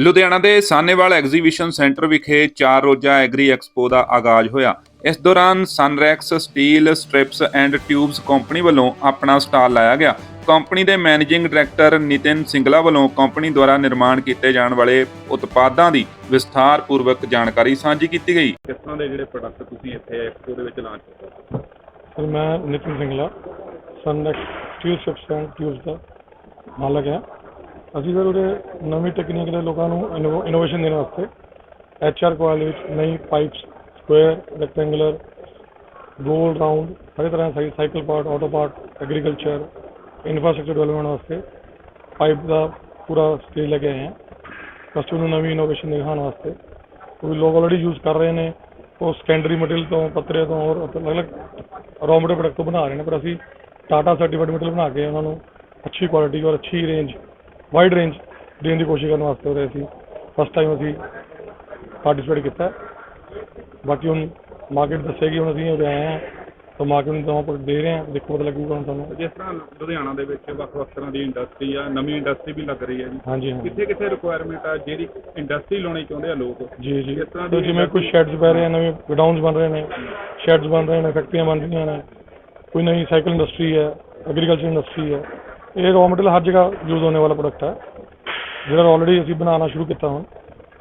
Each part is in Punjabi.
ਲੁਧਿਆਣਾ ਦੇ ਸਾਨੇਵਾਲ ਐਗਜ਼ੀਬਿਸ਼ਨ ਸੈਂਟਰ ਵਿਖੇ ਚਾਰ ਰੋਜ਼ਾ ਐਗਰੀ ਐਕਸਪੋ ਦਾ ਆਗਾਜ਼ ਹੋਇਆ। ਇਸ ਦੌਰਾਨ Sunrex steel strips and tubes company ਵੱਲੋਂ ਆਪਣਾ ਸਟਾਲ ਲਾਇਆ ਗਿਆ। ਕੰਪਨੀ ਦੇ ਮੈਨੇਜਿੰਗ ਡਾਇਰੈਕਟਰ ਨਿਤਿਨ ਸਿੰਗਲਾ ਵੱਲੋਂ ਕੰਪਨੀ ਦੁਆਰਾ ਨਿਰਮਾਣ ਕੀਤੇ ਜਾਣ ਵਾਲੇ ਉਤਪਾਦਾਂ ਦੀ ਵਿਸਥਾਰਪੂਰਵਕ ਜਾਣਕਾਰੀ ਸਾਂਝੀ ਕੀਤੀ ਗਈ। ਕਿਸ ਤਰ੍ਹਾਂ ਦੇ ਜਿਹੜੇ ਪ੍ਰੋਡਕਟ ਤੁਸੀਂ ਇੱਥੇ ਐਕਸਪੋ ਦੇ ਵਿੱਚ ਲਾਂਚ ਕੀਤੇ? ਸਰ ਮੈਂ Nitin Singla Sunnex steel and tubes ਦਾ ਮਾਲਕ ਹਾਂ। ਅਸੀਂ ਸਰ ਉਹਦੇ ਨਵੀਂ ਟੈਕਨੀਕ ਦੇ ਲੋਕਾਂ ਨੂੰ ਇਨੋਵੇਸ਼ਨ ਦੇਣ ਵਾਸਤੇ ਐਚ ਆਰ ਕੋਇਲ ਵਿੱਚ ਨਈ ਪਾਈਪਸ ਸਕੁਅਰ ਰੈਕਟੈਂਗੂਲਰ ਗੋਲ ਰਾਉਂਡ ਹਰ ਤਰ੍ਹਾਂ ਸਾਈ cycle part auto part agriculture infrastructure development ਵਾਸਤੇ ਪਾਈਪ ਦਾ ਪੂਰਾ ਸਟੇਜ ਲੈ ਕੇ ਆਏ ਹਾਂ। ਕਸਟਮਰ ਨੂੰ ਨਵੀਂ ਇਨੋਵੇਸ਼ਨ ਦਿਖਾਉਣ ਵਾਸਤੇ। ਕੋਈ ਲੋਕ ਆਲਰੇਡੀ ਯੂਜ਼ ਕਰ ਰਹੇ ਨੇ। ਉਹ ਸੈਕੰਡਰੀ ਮਟੀਰੀਅਲ ਤੋਂ ਪੱਤਰੇ ਤੋਂ ਔਰ ਅਲੱਗ-ਅਲੱਗ ਰॉ ਮਟੀਰੀਅਲ ਪ੍ਰੋਡਕਟ ਤੋਂ ਬਣਾ ਰਹੇ ਨੇ। ਪਰ ਅਸੀਂ ਟਾਟਾ ਸਰਟੀਫਾਈਡ ਮਟੀਰੀਅਲ ਬਣਾ ਕੇ ਉਹਨਾਂ ਨੂੰ ਅੱਛੀ ਕੁਆਲਿਟੀ ਔਰ ਅੱਛੀ ਰੇਂਜ ਵਾਈਡ ਰੇਂਜ ਦੇਣ ਦੀ ਕੋਸ਼ਿਸ਼ ਕਰਨ ਵਾਸਤੇ ਉਹਦੇ ਅਸੀਂ ਫਸਟ ਟਾਈਮ ਅਸੀਂ ਪਾਰਟਿਸਿਪੇਟ ਕੀਤਾ। ਬਾਕੀ ਹੁਣ ਮਾਰਕੀਟ ਦੱਸੇਗੀ ਹੁਣ ਅਸੀਂ ਉਰੇ ਆਏ ਹਾਂ। ਤਾਂ ਮਾਰਕੀਟ ਨੂੰ ਦਵਾਂ ਪ੍ਰੋਡਕਟ ਦੇ ਰਹੇ ਹਾਂ ਦੇਖੋ ਪਤਾ ਲੱਗੂਗਾ ਹੁਣ ਤੁਹਾਨੂੰ। ਜਿਸ ਤਰ੍ਹਾਂ ਲੁਧਿਆਣਾ ਦੇ ਵਿੱਚ ਵੱਖ-ਵੱਖ ਤਰ੍ਹਾਂ ਦੀ ਇੰਡਸਟਰੀ ਆ ਨਵੀਂ ਇੰਡਸਟਰੀ ਵੀ ਲੱਗ ਰਹੀ ਹੈ ਜੀ। ਹਾਂਜੀ ਹਾਂ ਕਿੱਥੇ ਕਿੱਥੇ ਰਿਕੁਆਇਰਮੈਂਟ ਆ ਜਿਹੜੀ ਇੰਡਸਟਰੀ ਲਾਉਣੀ ਚਾਹੁੰਦੇ ਆ ਲੋਕ? ਜੀ ਜੀ। ਕਿਸ ਤਰ੍ਹਾਂ ਤਾਂ ਦੀ ਜਿਵੇਂ ਕੁਝ ਸ਼ੈਡਸ ਬਣ ਰਹੇ ਨੇ ਨਵੇਂ ਗੋਡਾਊਨਸ ਬਣ ਰਹੇ ਨੇ ਸ਼ੈਡਸ ਬਣ ਰਹੇ ਨੇ ਫੈਕਟਰੀਆਂ ਬਣ ਰਹੀਆਂ ਨੇ। ਕੋਈ ਨਵੀਂ ਸਾਈਕਲ ਇੰਡਸਟਰੀ ਹੈ ਐਗਰੀਕਲਚਰ ਇੰਡਸਟਰੀ ਹੈ। ਇਹ ਰॉ ਮਟੀਰੀਅਲ ਹਰ ਜਗ੍ਹਾ ਯੂਜ਼ ਹੋਣੇ ਵਾਲਾ ਪ੍ਰੋਡਕਟ ਹੈ, ਜਿਹੜਾ ਆਲਰੇਡੀ ਅਸੀਂ ਬਣਾਉਣਾ ਸ਼ੁਰੂ ਕੀਤਾ ਹੁਣ।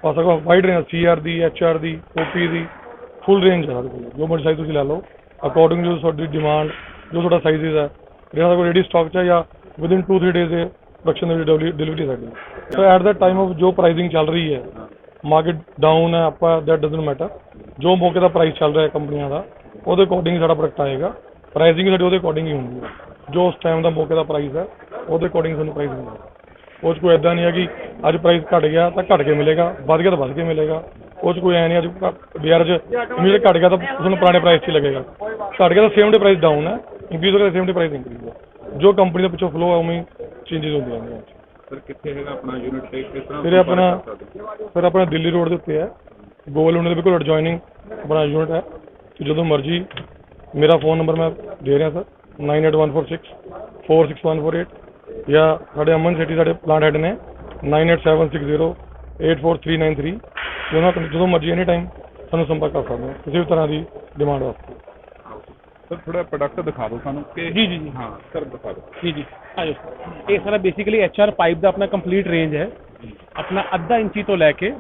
ਆ ਸਕਦਾ ਵਾਈਡ ਰੇਂਜ ਸੀਆਰ ਦੀ ਐਚਆਰ ਦੀ ਓਪੀ ਦੀ ਫੁੱਲ ਰੇਂਜ ਹੈ ਸਾਡੇ ਕੋਲ। ਜੋ ਮਰਜ਼ੀ ਸਾਈਜ਼ ਤੁਸੀਂ ਲੈ ਲਓ। ਅਕੋਰਡਿੰਗ ਜੋ ਤੁਹਾਡੀ ਡਿਮਾਂਡ ਜੋ ਤੁਹਾਡਾ ਸਾਈਜ਼ਸ ਹੈ, ਜਿਹੜਾ ਕੋਲ ਰੈਡੀ ਸਟਾਕ 'ਚ ਹੈ ਜਾਂ ਵਿਦਿਨ 2-3 ਡੇਜ਼ ਦੇ ਪ੍ਰੋਡਕਸ਼ਨ ਦੀ ਡਿਲੀਵਰੀ ਸਾਡੀ so at the time of ਜੋ ਪ੍ਰਾਈਸਿੰਗ ਚੱਲ ਰਹੀ ਹੈ ਮਾਰਕੀਟ ਡਾਊਨ ਹੈ, ਆਪਾਂ ਦੈਟ ਡਸਨਟ ਮੈਟਰ ਜੋ ਮੌਕੇ ਦਾ ਪ੍ਰਾਈਸ ਚੱਲ ਰਿਹਾ ਕੰਪਨੀਆਂ ਦਾ, ਉਹਦੇ ਅਕੋਰਡਿੰਗ ਸਾਡਾ ਪ੍ਰੋਡਕਟ ਆਏਗਾ। ਪ੍ਰਾਈਸਿੰਗ ਸਾਡੀ ਉਹਦੇ ਅਕੋਰਡਿੰਗ ਹੀ ਹੁੰਦੀ ਹੈ। ਜੋ ਉਸ ਟਾਈਮ ਦਾ ਮੌਕੇ ਦਾ ਪ੍ਰਾਈਸ ਹੈ ਉਹਦੇ ਅਕੋਰਡਿੰਗ ਸਾਨੂੰ ਪ੍ਰਾਈਸ ਮਿਲੇਗਾ। ਉਹ 'ਚ ਕੋਈ ਐਦਾਂ ਨਹੀਂ ਹੈ ਕਿ ਅੱਜ ਪ੍ਰਾਈਸ ਘਟ ਗਿਆ ਤਾਂ ਘਟ ਕੇ ਮਿਲੇਗਾ ਵੱਧ ਗਿਆ ਤਾਂ ਵੱਧ ਕੇ ਮਿਲੇਗਾ। ਉਹ 'ਚ ਕੋਈ ਐ ਨਹੀਂ ਅੱਜ ਬਾਜ਼ਾਰ 'ਚ ਇਮੀਡੀਏਟ ਘਟ ਗਿਆ ਤਾਂ ਤੁਹਾਨੂੰ ਪੁਰਾਣੇ ਪ੍ਰਾਈਸ 'ਚ ਲੱਗੇਗਾ। ਘਟ ਗਿਆ ਤਾਂ ਸੇਮ ਡੇ ਪ੍ਰਾਈਸ ਡਾਊਨ ਹੈ ਇੰਕਰੀਜ਼ ਹੋ ਗਿਆ ਸੇਮ ਡੇ ਪ੍ਰਾਈਸ ਇੰਕਰੀਜ਼ ਹੈ। ਜੋ ਕੰਪਨੀ ਦੇ ਪਿੱਛੋਂ ਫਲੋ ਹੈ ਉਵੇਂ ਚੇਂਜਸ ਹੁੰਦੀਆਂ ਨੇ ਸਰ ਕਿੱਥੇ ਹੈਗਾ ਆਪਣਾ ਯੂਨਿਟ ਤੇ ਕਿਸ ਤਰ੍ਹਾਂ ਫਿਰ ਆਪਣਾ? ਫਿਰ ਆਪਣਾ ਦਿੱਲੀ ਰੋਡ ਦੇ ਉੱਤੇ ਹੈ। ਗੋਲ ਉਹਨਾਂ ਦੇ ਬਿਲਕੁਲ ਐਡਜੋਇਨਿੰਗ ਆਪਣਾ ਯੂਨਿਟ ਹੈ। ਜਦੋਂ ਮਰਜ਼ੀ ਮੇਰਾ ਫੋਨ ਨੰਬਰ ਮੈਂ ਦੇ ਰਿਹਾ ਸਰ 98146 46148 ਜਾਂ ਸਾਡੇ ਅਮਨ ਸਿਟੀ ਸਾਡੇ ਪਲਾਂਟ ਹੈਡ ਨੇ 98760 84393 ਜਦੋਂ ਜਦੋਂ ਮਰਜ਼ੀ ਐਨੀ ਟਾਈਮ ਸਾਨੂੰ ਸੰਪਰਕ ਕਰ ਸਕਦੇ ਹੋ। ਕਿਸੇ ਵੀ ਤਰ੍ਹਾਂ ਦੀ ਡਿਮਾਂਡ ਵਾਸਤੇ। ਸਰ ਥੋੜਾ ਪ੍ਰੋਡਕਟ ਦਿਖਾ ਦਿਓ ਸਾਨੂੰ ਕਿ ਜੀ ਜੀ ਜੀ। ਹਾਂ ਸਰ ਦਿਖਾ ਦਿਓ। ਜੀ ਜੀ। ਆ ਜਾਓ। ਇਹ ਸਾਰਾ ਬੇਸਿਕਲੀ ਐਚਆਰ ਪਾਈਪ ਦਾ ਆਪਣਾ ਕੰਪਲੀਟ ਰੇਂਜ ਹੈ। ਆਪਣਾ ਅੱਧਾ ਇੰਚੀ ਤੋਂ ਲੈ ਕੇ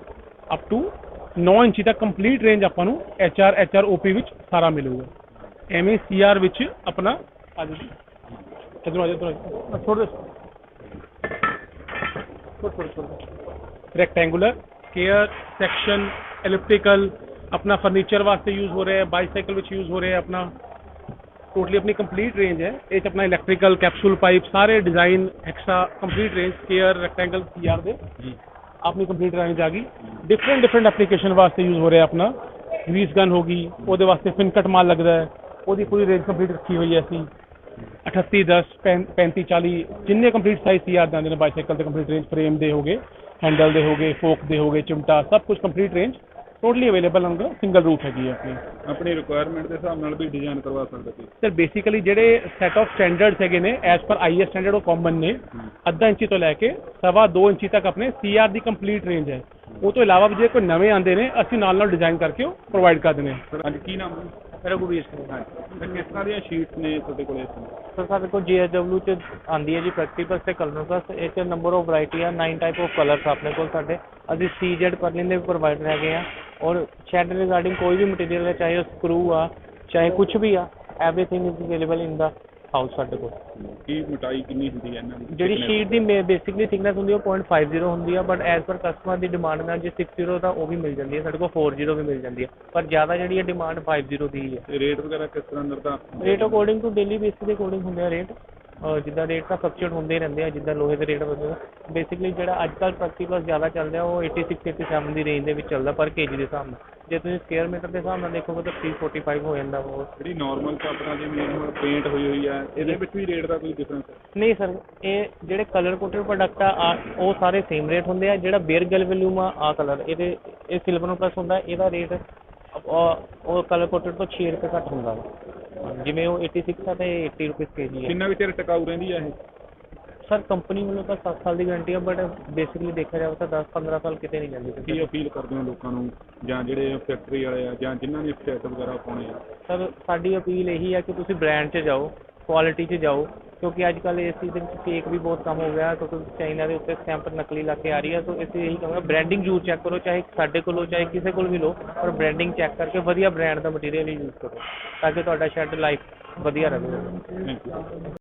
ਅਪ ਟੂ 9 ਇੰਚੀ ਤੱਕ ਕੰਪਲੀਟ ਰੇਂਜ ਆਪਾਂ ਨੂੰ ਐਚਆਰ ਐਚਆਰ ਓਪੀ ਵਿੱਚ ਸਾਰਾ ਮਿਲੂਗਾ। ਐਵੇਂ ਸੀਆਰ ਵਿੱਚ ਆਪਣਾ ਆ ਜਾਓ ਜੀ। ਇਧਰੋਂ ਆ ਜਾਓ ਇਧਰੋਂ ਥੋੜਾ ਥੋੜਾ ਥੋੜਾ ਰੈਕਟੈਂਗੂਲਰ ਕੇਅਰ ਸੈਕਸ਼ਨ ਐਲਿਪਟੀਕਲ ਆਪਣਾ ਫਰਨੀਚਰ ਵਾਸਤੇ ਯੂਜ਼ ਹੋ ਰਿਹਾ ਹੈ ਬਾਈਸਾਈਕਲ ਵਿੱਚ ਯੂਜ਼ ਹੋ ਰਿਹਾ ਹੈ ਆਪਣਾ ਟੋਟਲੀ ਆਪਣੀ ਕੰਪਲੀਟ ਰੇਂਜ ਹੈ ਇਹ 'ਚ ਆਪਣਾ ਇਲੈਕਟ੍ਰੀਕਲ ਕੈਪਸੂਲ ਪਾਈਪ ਸਾਰੇ design extra complete range square rectangle CR ਦੇ ਜੀ ਆਪਣੀ ਕੰਪਲੀਟ ਰੇਂਜ ਆ ਗਈ ਡਿਫਰੈਂਟ ਡਿਫਰੈਂਟ ਐਪਲੀਕੇਸ਼ਨ ਵਾਸਤੇ ਯੂਜ਼ ਹੋ ਰਿਹਾ ਆਪਣਾ ਗ੍ਰੀਸ ਗਨ ਹੋ ਗਈ ਉਹਦੇ ਵਾਸਤੇ ਫਿਨ ਕਟ ਮਾਲ ਲੱਗਦਾ ਹੈ ਉਹਦੀ ਪੂਰੀ ਰੇਂਜ ਕੰਪਲੀਟ ਰੱਖੀ ਹੋਈ ਹੈ ਅਸੀਂ 38 10 35 40 ਜਿੰਨੇ ਕੰਪਲੀਟ ਸਾਈਜ਼ ਸੀਆਰ ਦੇ ਆਉਂਦੇ ਨੇ ਬਾਈਸਾਈਕਲ ਦੇ ਕੰਪਲੀਟ ਰੇਂਜ ਫਰੇਮ ਦੇ ਹੋਗੇ ਹੈਂਡਲ ਦੇ ਹੋਗੇ ਫੋਕ ਦੇ ਹੋਗੇ ਚਿਮਟਾ ਸਭ ਕੁਝ ਕੰਪਲੀਟ ਰੇਂਜ ਟੋਟਲੀ ਅਵੇਲੇਬਲ ਹੋਣਗੇ ਸਿੰਗਲ ਰੂਟ ਹੈਗੀ ਹੈ ਆਪਣੀ। ਆਪਣੀ ਰਿਕੁਆਇਰਮੈਂਟ ਦੇ ਹਿਸਾਬ ਨਾਲ ਵੀ ਡਿਜ਼ਾਈਨ ਕਰਵਾ ਸਕਦੇ ਤੁਸੀਂ ਸਰ ਬੇਸਿਕਲੀ ਜਿਹੜੇ ਸੈਟ ਆਫ ਸਟੈਂਡਰਡਸ ਹੈਗੇ ਨੇ ਐਸ ਪਰ ਆਈਐਸ ਸਟੈਂਡਰਡ ਉਹ ਕਾਮਨ ਨੇ ਅੱਧਾ ਇੰਚੀ ਤੋਂ ਲੈ ਕੇ ਸਵਾ 2 ਇੰਚੀ ਤੱਕ ਆਪਣੇ ਸੀਆਰ ਦੀ ਕੰਪਲੀਟ ਰੇਂਜ ਹੈ। ਉਹ ਤੋਂ ਇਲਾਵਾ ਵੀ ਜੇ ਕੋਈ ਨਵੇਂ ਆਉਂਦੇ ਨੇ ਅਸੀਂ ਨਾਲ ਨਾਲ ਡਿਜ਼ਾਈਨ ਕਰਕੇ ਉਹ ਪ੍ਰੋਵਾਈਡ ਕਰ ਦਿੰਦੇ ਹਾਂ। ਸਰ ਅੱਜ ਕੀ ਨਾਮ ਹੈ? ਰਘੁਵੀਰ ਸਿੰਘ ਹਾਂਜੀ ਸਰ ਕਿਸ ਤਰ੍ਹਾਂ ਦੀਆਂ ਸ਼ੀਟਸ ਨੇ ਤੁਹਾਡੇ ਕੋਲ? ਇਸ ਸਮੇਂ ਸਰ ਸਾਡੇ ਕੋਲ ਜੀਐਸਡਬਲਯੂ ਚ ਆਂਦੀ ਹੈ ਜੀ ਪ੍ਰੈਕਟੀਕਲ ਤੇ ਕਲਰ ਪਲਸ ਇਹ 'ਚ ਨੰਬਰ ਆਫ ਵੈਰਾਈਟੀ ਆ 9 ਟਾਈਪ ਆਫ ਕਲਰਸ ਆਪਣੇ ਕੋਲ ਸਾਡੇ। ਅਸੀਂ ਸੀਜੈਡ ਪਰਲਿਨ ਦੇ ਪ੍ਰੋਵਾਈਡਰ ਹੈਗੇ ਆ। ਔਰ ਸ਼ੈਡ ਰਿਗਾਰਡਿੰਗ ਕੋਈ ਵੀ ਮਟੀਰੀਅਲ ਹੈ ਚਾਹੇ ਉਹ ਸਕਰੂ ਆ ਚਾਹੇ ਕੁਝ ਵੀ ਆ everything is available in the house ਸਾਡੇ ਕੋਲ। ਕੀ ਮੋਟਾਈ ਕਿੰਨੀ ਹੁੰਦੀ ਹੈ ਇਹਨਾਂ ਦੀ? ਜਿਹੜੀ Thickness? ਸ਼ੀਟ ਦੀ ਬੇਸਿਕਲੀ ਥਿਕਨੈਸ ਹੁੰਦੀ ਹੈ ਉਹ 0.50 ਹੁੰਦੀ ਆ ਬਟ ਐਜ਼ ਪਰ ਕਸਟਮਰ ਦੀ ਡਿਮਾਂਡ ਨਾਲ ਜੇ 60 ਦਾ ਉਹ ਵੀ ਮਿਲ ਜਾਂਦੀ ਹੈ ਸਾਡੇ ਕੋਲ 40 ਵੀ ਮਿਲ ਜਾਂਦੀ ਹੈ। ਪਰ ਜ਼ਿਆਦਾ ਜਿਹੜੀ ਹੈ ਡਿਮਾਂਡ 50 ਦੀ ਹੀ ਹੈ। ਤੇ ਰੇਟ ਵਗੈਰਾ ਕਿਸ ਤਰ੍ਹਾਂ ਨਿਰਧਾਰਿਤ rate according to daily basis ਦੇ ਅਕੋਰਡਿੰਗ ਹੁੰਦੇ ਆ ਰੇਟ ਔਰ ਜਿੱਦਾਂ ਰੇਟ ਤਾਂ ਫਲਕਚੁਏਟ ਹੁੰਦੇ ਹੀ ਰਹਿੰਦੇ ਆ ਜਿੱਦਾਂ ਲੋਹੇ ਦੇ ਰੇਟ ਵਧਦੇ ਬੇਸਿਕਲੀ ਜਿਹੜਾ ਅੱਜ ਕੱਲ੍ਹ ਪਲਸ ਜ਼ਿਆਦਾ ਚੱਲ ਰਿਹਾ ਉਹ 86 87 ਦੀ ਰੇਂਜ ਦੇ ਵਿੱਚ ਚੱਲਦਾ ਪਰ ਕੇਜੀ ਦੇ ਹਿਸਾਬ ਨਾਲ। ਜੇ ਤੁਸੀਂ ਸਕੁਅਰ ਮੀਟਰ ਦੇ ਹਿਸਾਬ ਨਾਲ ਦੇਖੋਗੇ ਤਾਂ 345 ਹੋ ਜਾਂਦਾ ਉਹ। ਜਿਹੜੀ ਨਾਰਮਲ ਚਾਦਰਾਂ ਜਿਵੇਂ ਹੁਣ ਪੇਂਟ ਹੋਈ ਹੋਈ ਹੈ ਇਹਦੇ ਵਿੱਚ ਵੀ ਰੇਟ ਦਾ ਕੋਈ ਡਿਫਰੈਂਸ ਹੈ? ਨਹੀਂ ਸਰ ਇਹ ਜਿਹੜੇ ਕਲਰ ਕੋਟਡ ਪ੍ਰੋਡਕਟ ਆ ਆ- ਉਹ ਸਾਰੇ ਸੇਮ ਰੇਟ ਹੁੰਦੇ ਆ ਜਿਹੜਾ ਬੇਅਰ ਗੈਲਵੈਲੂਮ ਆ ਆ ਕਲਰ ਇਹਦੇ ਇਹ ਸਿਲਵਰ ਪਲੱਸ ਹੁੰਦਾ ਇਹਦਾ ਰੇਟ ਉਹ ਕਲਰ ਕੋਟਡ ਤੋਂ 6 ਰੁਪਏ ਘੱਟ ਹੁੰਦਾ। ਵਾ। ਜਿਵੇਂ ਉਹ 86 ਆ ਤੇ 80 ਰੁਪਏ ਕੇਜੀ ਹੈ ਕਿੰਨਾ ਕੁ ਚਿਰ ਟਿਕਾਊ ਰਹਿੰਦੀ ਹੈ ਇਹ? ਸਰ ਕੰਪਨੀ ਵੱਲੋਂ ਤਾਂ 7 ਸਾਲ ਦੀ ਗਾਰੰਟੀ ਹੈ ਬਟ ਬੇਸਿਕਲੀ ਦੇਖਿਆ ਜਾਵੇ ਤਾਂ 10 15 ਸਾਲ ਕਿਤੇ ਨਹੀਂ ਜਾਂਦੀ। ਕੀ ਅਪੀਲ ਕਰਦੇ ਹੋ ਲੋਕਾਂ ਨੂੰ? ਜਾਂ ਜਿਹੜੇ ਫੈਕਟਰੀ ਵਾਲੇ ਆ ਜਾਂ ਜਿਨ੍ਹਾਂ ਨੇ ਸਟੈਟ ਵਗੈਰਾ ਪਾਉਣੇ ਆ? ਸਰ ਸਾਡੀ ਅਪੀਲ ਇਹੀ ਹੈ ਕਿ ਤੁਸੀਂ ਬ੍ਰਾਂਡ 'ਚ ਜਾਓ ਕੁਆਲਿਟੀ 'ਚ ਜਾਓ ਕਿਉਂਕਿ ਅੱਜ ਕੱਲ੍ਹ ਇਸ ਚੀਜ਼ ਦੇ ਵਿੱਚ ਫੇਕ ਵੀ ਬਹੁਤ ਕੰਮ ਹੋ ਗਿਆ ਕਿਉਂਕਿ ਚਾਈਨਾ ਦੇ ਉੱਤੇ ਸਟੈਂਪ ਨਕਲੀ ਲਾ ਕੇ ਆ ਰਹੀ ਹੈ ਸੋ ਇਸ ਲਈ ਇਹੀ ਕਹਾਂਗਾ ਬ੍ਰਾਂਡਿੰਗ ਜ਼ਰੂਰ ਚੈੱਕ ਕਰੋ ਚਾਹੇ ਸਾਡੇ ਕੋਲੋਂ ਚਾਹੇ ਕਿਸੇ ਕੋਲ ਵੀ ਲਓ ਪਰ ਬ੍ਰਾਂਡਿੰਗ ਚੈੱਕ ਕਰਕੇ ਵਧੀਆ ਬ੍ਰਾਂਡ ਦਾ ਮਟੀਰੀਅਲ ਹੀ ਯੂਜ਼ ਕਰੋ ਤਾਂ ਕਿ ਤੁਹਾਡਾ ਸ਼ੈਡ ਲਾਈਫ ਵਧੀਆ ਰਹੇ।